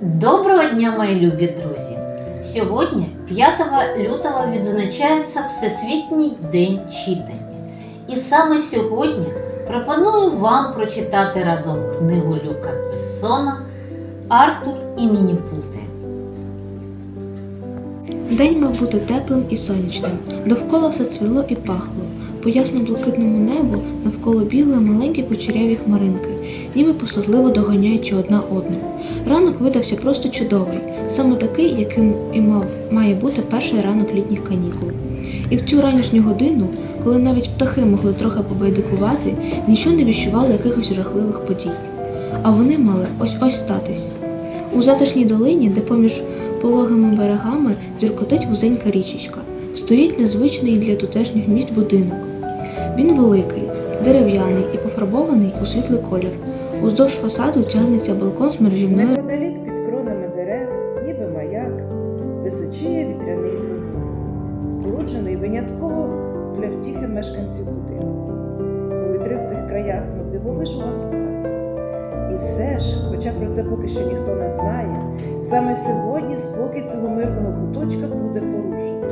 Доброго дня, мої любі друзі! Сьогодні, 5 лютого, відзначається Всесвітній день читання. І саме сьогодні пропоную вам прочитати разом книгу Люка Бессона Артур і Мініпути. День мав бути теплим і сонячним. Довкола все цвіло і пахло. По ясно-блакитному небу навколо бігли маленькі кучеряві хмаринки, ніби посадливо доганяючи одна одну. Ранок видався просто чудовий, саме такий, яким і мав має бути перший ранок літніх канікул. І в цю ранішню годину, коли навіть птахи могли трохи побайдикувати, нічого не віщувало якихось жахливих подій. А вони мали ось ось статись. У затишній долині, де поміж пологими берегами дзюркотить вузенька річечка. Стоїть незвичний для тутешніх місць будинок. Він великий, дерев'яний і пофарбований у світлий колір. Уздовж фасаду тягнеться балкон з мережівною Неподалік під кронами дерев, ніби маяк, височіє вітряний двигун, споруджений винятково для втіхи мешканців будинку. Повітря в цих краях ну, дивовижу ласкаве. І все ж, хоча про це поки що ніхто не знає, саме сьогодні спокій цього мирного куточка буде порушений.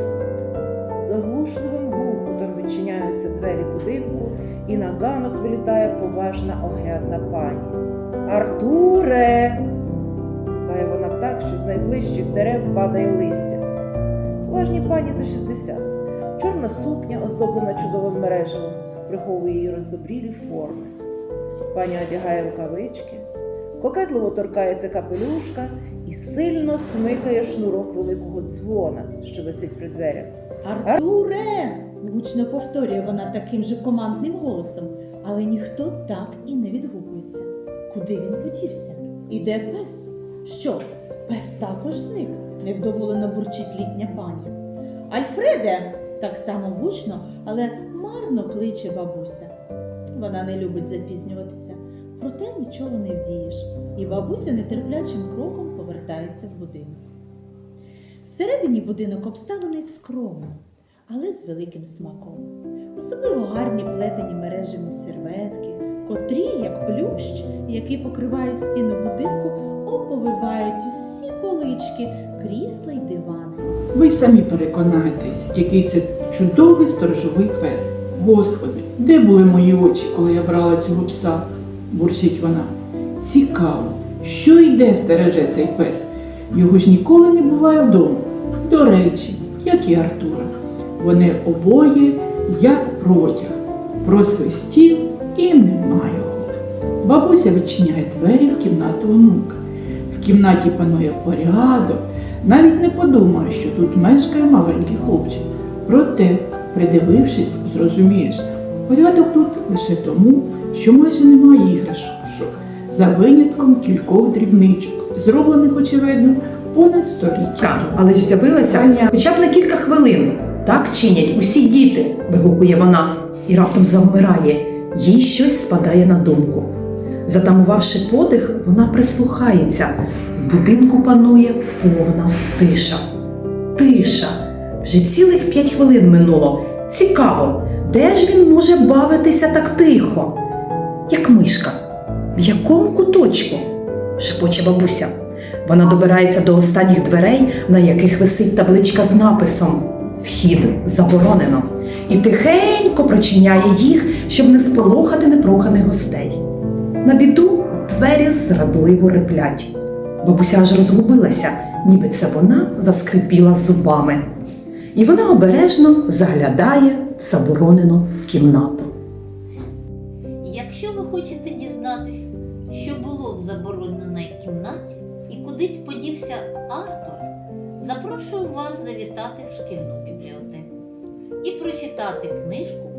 З оглушливим гуркутом відчиняються двері будинку, і на ганок вилітає поважна оглядна пані. Артуре! гукає вона так, що з найближчих дерев падає листя. Поважній пані за 60. Чорна сукня, оздоблена чудовим мережевом, приховує її роздобрілі форми. Пані одягає рукавички, кокетливо торкається капелюшка і сильно смикає шнурок великого дзвона, що висить при дверях. Артуре! Гучно повторює вона таким же командним голосом, але ніхто так і не відгукується. Куди він подівся? І де пес? Що? Пес також зник, невдоволено бурчить літня пані. Альфреде! так само гучно, але марно кличе бабуся. Вона не любить запізнюватися, проте нічого не вдієш, і бабуся нетерплячим кроком повертається в будинок. Всередині будинок обставлений скромно, але з великим смаком. Особливо гарні плетені мережеві серветки, котрі, як плющ, який покриває стіну будинку, оповивають усі полички, крісла й дивани. Ви самі переконаєтесь, який це чудовий сторожовий пес. Господи, де були мої очі, коли я брала цього пса? бурчить вона. Цікаво, що і де стереже цей пес. Його ж ніколи не буває вдома. До речі, як і Артура. Вони обоє як протяг. Просвистів і нема його. Бабуся відчиняє двері в кімнату онука. В кімнаті панує порядок. Навіть не подумаю, що тут мешкає маленький хлопчик. Проте, придивившись, зрозумієш, порядок тут лише тому, що майже немає іграшок, за винятком кількох дрібничок, зроблених, очевидно, понад століття. Але ж з'явилася хоча б на кілька хвилин. Так чинять усі діти, вигукує вона, і раптом завмирає. Їй щось спадає на думку. Затамувавши подих, вона прислухається. В будинку панує повна тиша. Тиша. Вже цілих п'ять хвилин минуло. Цікаво, де ж він може бавитися так тихо? Як мишка. В якому куточку? шепоче бабуся. Вона добирається до останніх дверей, на яких висить табличка з написом Вхід заборонено. І тихенько прочиняє їх, щоб не сполохати непроханих гостей. На біду двері зрадливо реплять. Бабуся аж розгубилася, ніби це вона заскрипіла зубами. І вона обережно заглядає в заборонену кімнату. Якщо ви хочете дізнатись, що було в забороненій кімнаті і куди подівся Артур, запрошую вас завітати в шкільну бібліотеку і прочитати книжку